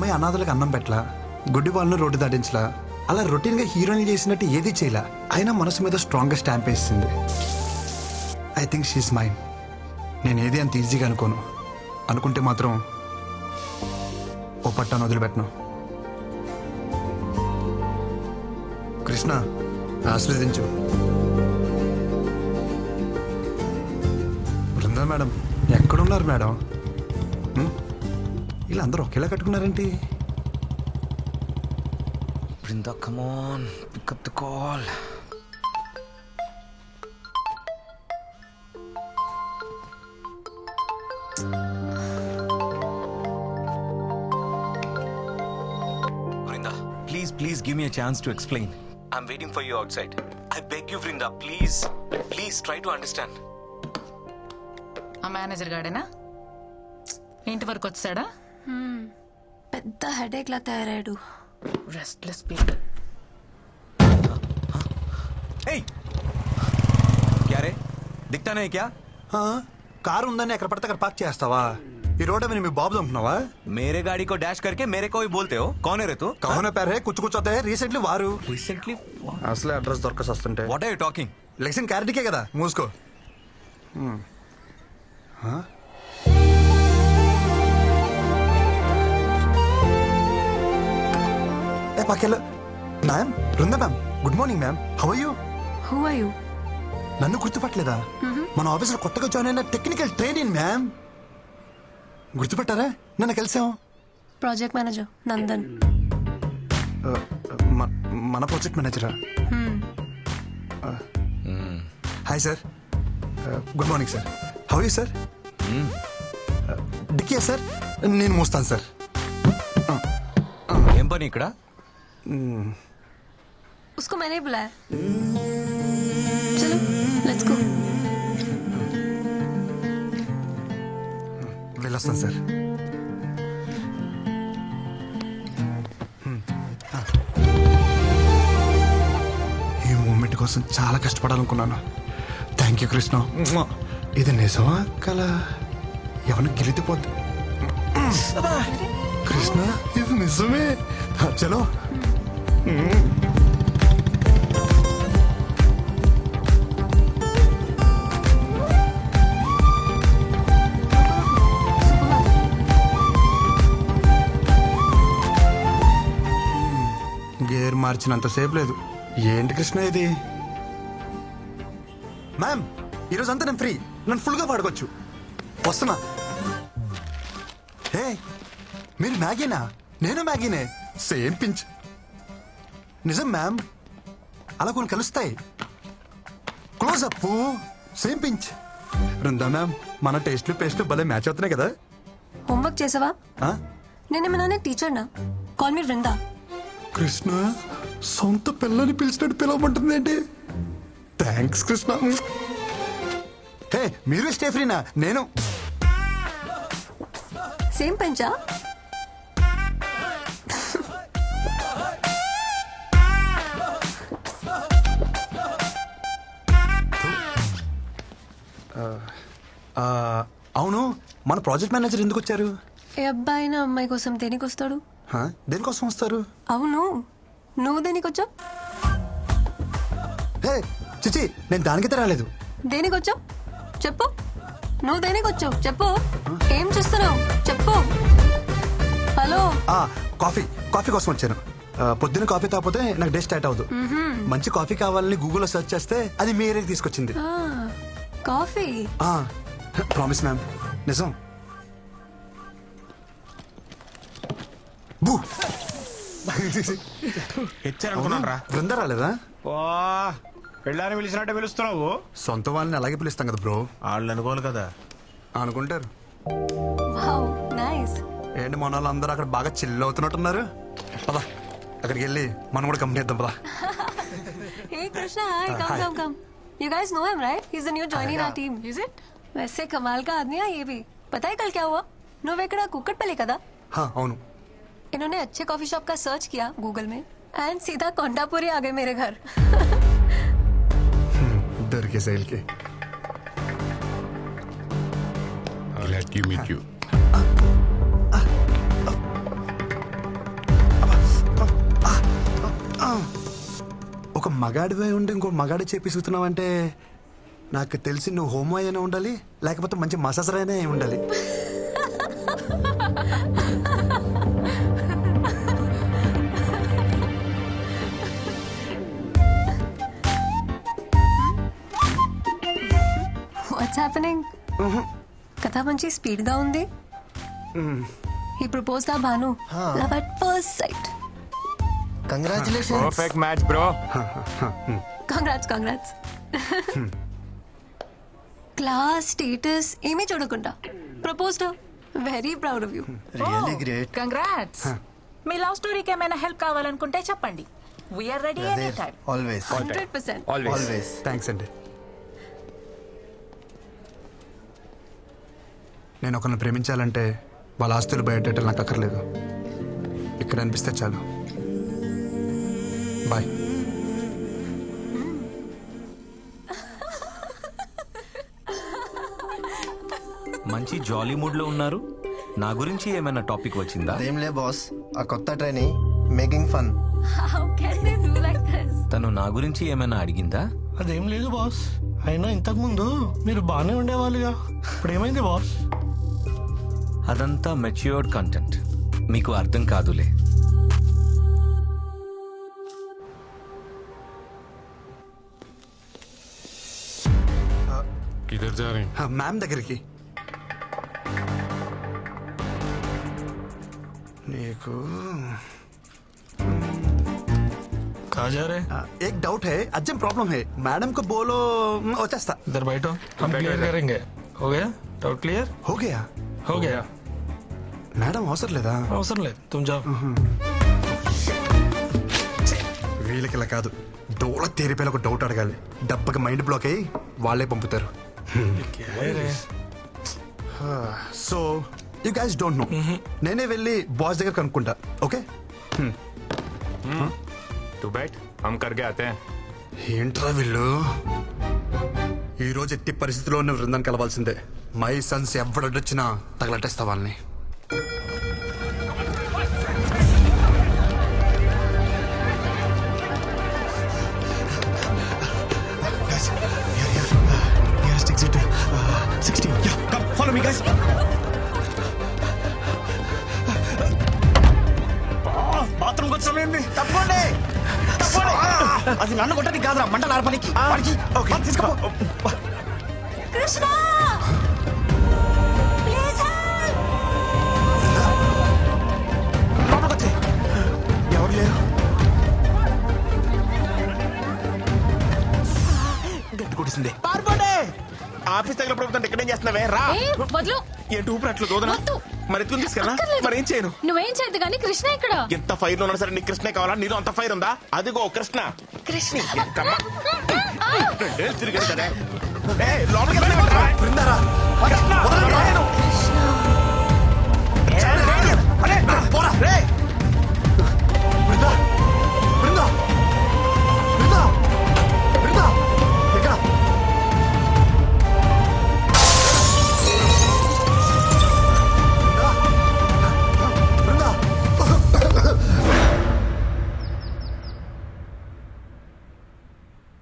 అమ్మాయి అనాథలకు అన్నం పెట్టలా గుడ్డి వాళ్ళను రోడ్డు దాటించలా అలా రొటీన్గా హీరోయిన్ చేసినట్టు ఏది చేయలా అయినా మనసు మీద స్ట్రాంగ్గా స్టాంప్ వేసింది. ఐ థింక్ షీస్ మైండ్ నేను ఏది అంత ఈజీగా అనుకోను. అనుకుంటే మాత్రం ఓ పట్టాను వదిలిపెట్టను. కృష్ణ ఆశీర్వదించు. బృందా మేడం ఎక్కడున్నారు మేడం? వీళ్ళందరూ ఒకేలా కట్టుకున్నారేంటి on. Pick up the call. Vrinda, please, please give me a chance to explain. I'm waiting for you outside. I beg you, Vrinda, please, please try to understand. ఆ మేనేజర్ గాడేనా ఇంటి వరకు వచ్చాడా పెద్ద హెడేక్ లా తయారయ్యాడు రెస్ట్లెస్ పీపుల్ Hey! क्या रे दिखता नहीं क्या ఆ, కారు ఉందని ఎక్కడ పడితే అక్కడ పార్క్ చేస్తావా ఈ రోడ్ మీద మీ బాబు అనుకున్నావా मेरे गाड़ी को डैश करके मेरे को ही बोलते हो कौन है रे तू కౌన పేరే కుచ్చు కూర్చోతే రీసెంట్లీ వారు रिसेंटली అసలే అడ్రస్ దొరకసి వస్తుంటే व्हाट आर यू टॉकिंग లెక్సింగ్ క్యారెట్కే కదా మూసుకో పక్కెళ్ళు ma'am Brinda ma'am. Good morning ma'am. How you who are you నన్ను గుర్తుపట్టలేదా? మన ఆఫీస్లో కొత్తగా జాయిన్ అయిన టెక్నికల్ ట్రైనింగ్ మ్యామ్. గుర్తుపట్టారా? నన్ను కలిసాం. Project manager Nandan. ఆ, మ- మన project మేనేజరా hi sir good morning sir how you sir డిక్కియా sir నేను మోస్తాను సార్ ఏం పని ఇక్కడ? उसको मैंने ही बुलाया चलो लेट्स गो వెళ్ళొస్తాను సార్ ఈ మూమెంట్ కోసం చాలా కష్టపడాలనుకున్నాను థ్యాంక్ యూ కృష్ణ ఇది నిజమా కల ఎవరిని గెలితిపోద్ది కృష్ణ ఇది నిజమే హ, చలో గేర్ మార్చినంత సేపు లేదు. ఏంటి కృష్ణ ఇది? మ్యామ్ ఈరోజు అంతా నేను ఫ్రీ. నన్ను ఫుల్గా పాడుకోవచ్చు వస్తున్నా. హే మీరు మ్యాగీనా? నేను మ్యాగీనే. Same pinch. నిజం మ్యామ్ అలా కొన్ని కలుస్తాయి. క్లోజ్ అప్ సేమ్ పించ్ రుందా మ్యామ్ మన టేస్ట్లు పేస్ట్లు భలే మ్యాచ్ అవుతున్నాయి కదా. హోంవర్క్ చేసావా? నేను మీ నాన్న టీచర్ నా. కాల్ మీ బృందా కృష్ణ సొంత పిల్లని పిలిచినట్టు పిలవమంటుంది ఏంటి థ్యాంక్స్ కృష్ణ. హే మీరు స్టేఫ్రీనా? నేను. సేమ్ పెంచా అవును మన ప్రాజెక్ట్ మేనేజర్ ఎందుకు వచ్చారు? ఏ అబ్బాయి నా అమ్మాయి కోసం దేనికి వస్తాడు? హా? దేనికోసం వస్తారు? అవును నువ్వు దేనికి వచ్చావు? హే చిచి నేను దానికైతే రాలేదు. దేనికి వచ్చావు? చెప్పు. నువ్వు దేనికి వచ్చావు? చెప్పు. ఏం చేస్తున్నావు? చెప్పు. హలో. ఆ, కాఫీ కాఫీ కోసం వచ్చాను. ఆ, పొద్దున్న కాఫీ తాగిపోతే నాకు డే స్టార్ట్ అవ్వదు మంచి కాఫీ కావాలని గూగుల్లో సెర్చ్ చేస్తే అది మీ ఏరియాకి తీసుకొచ్చింది కాఫీ. Promise ma'am. నిజం. బూ. హెచ్చారనుకున్నాను రా బృంద రాలేదా? పెళ్ళాన్ని పిలిచినట్టే పిలుస్తున్నావు. సొంత వాళ్ళని అలాగే పిలుస్తాం కదా బ్రో. వాళ్ళు అనుకోవాలి కదా. అనుకుంటారు. ఏంటి మన వాళ్ళు అందరూ అక్కడ బాగా చిల్ అవుతున్నట్టున్నారు? పదా అక్కడికి వెళ్ళి మనం కూడా కంపెనీ ఇద్దాం పదా. Hey Krishna, hi, come, hi. come, come. You guys know him, right? He's the new joining our team. Is it वैसे कमाल का आदमी है ये भी पता है कल क्या हुआ నువ్వెక్కడ కుక్కట్పల్లి కదా హా, అవును इन्होंने अच्छे कॉफी शॉप का सर्च किया गूगल में एंड सीधा कोंडापुरी आ गए मेरे घर దొరికే శైలికి Glad to meet you. ఒక మగాడివై ఉండి ఇంకో మగాడి చేపిస్తున్నావు అంటే నాకు తెలిసి నువ్వు హోమో అయినా ఉండాలి లేకపోతే మంచి మసాజర్ అయినా అయి ఉండాలి వాట్స్ హ్యాపెనింగ్ కథ మంచి స్పీడ్గా ఉంది. ఈ propose the Bhanu. Love at first sight congratulation perfect match bro congrats congrats class status ఏమీ చూడకుండా. Proposed very proud of you really great congrats me love స్టోరీకి ఏమైనా హెల్ప్ కావాలనుకుంటే చెప్పండి. We're ready any time always hundred percent always thanks అండి నేను ఒకరిని ప్రేమించాలంటే వాళ్ళ ఆస్తులు బయటెట్టాలి నాకు అక్కర్లేదు. ఇక్కడ అనిపిస్తే చాలు. బాయ్ మంచి జాలీ మూడ్లో ఉన్నారు. నా గురించి ఏమైనా టాపిక్ వచ్చిందా? అదేంలే బాస్ ఆ కొత్త train making fun how can they do like this తను నా గురించి ఏమైనా అడిగిందా? అదేం లేదు బాస్ అయినా ఇంతకు ముందు మీరు బాగానే ఉండేవాళ్ళుగా. ఇప్పుడు ఏమైంది బాస్ అదంతా మెచ్యూర్డ్ కంటెంట్ మీకు అర్థం కాదులే. किधर जा रहे हैं మ్యామ్ దగ్గరికి నీకు कहा जा रहे ఆ, ఏక్ డౌట్ హే అర్జెంట్ ప్రాబ్లం హే మేడం को बोलो మ్, వచ్చేస్తా इधर बैठो हम क्लियर करेंगे हो गया डाउट क्लियर हो गया हो गया మేడం అవసరం లేదా అవసరం లేదు तुम जाओ వీళ్ళకి ఇలా కాదు డోల తేరిపోయిన ఒక డౌట్ అడగాలి డబ్బకి మైండ్ బ్లాక్ అయ్యి వాళ్ళే పంపుతారు क्या है रे so you guys don't know నేనే వెళ్ళి బాస్ దగ్గర కనుక్కుంటా ఓకే టూ బైట్ హమ్ కర్గే ఆతే ఏంట్రా వీళ్ళు? ఈరోజు ఎట్టి పరిస్థితిలో ఉన్న బృందాన్ని కలవాల్సిందే. మై సన్స్ ఎవడొచ్చినా తగలటేస్తా వాళ్ళని. బాత్రూమ్ వచ్చామండి తప్పండి అది నన్ను కొట్టడానికి కాదురా మంటలు ఆడపనికి కృష్ణ! ఆఫీస్ దగ్గర ప్రభుత్వం ఇక్కడ ఏం చేస్తున్నావే? రా. వదులు. ఏంటి ఊపిరి దూదనా? వద్దు. మరి ఎత్తుకుని తీసుకెళ్ళా అక్కర్లేదు. మరి ఏం చేయను? నువ్వేం చేయద్దు కానీ కృష్ణ ఇక్కడ. ఎంత ఫైర్లో ఉన్నా సరే నీకు కృష్ణ కావాలా? నీలో అంత ఫైర్ ఉందా? అదిగో కృష్ణ. కృష్ణ. రెండేళ్ళు తిరిగాడు కదా ఏయ్, లోపలికి వెళ్ళనివ్వండిరా. కృష్ణ, వదలండి. ఏయ్, రేయ్, అరే, పోరా, రేయ్.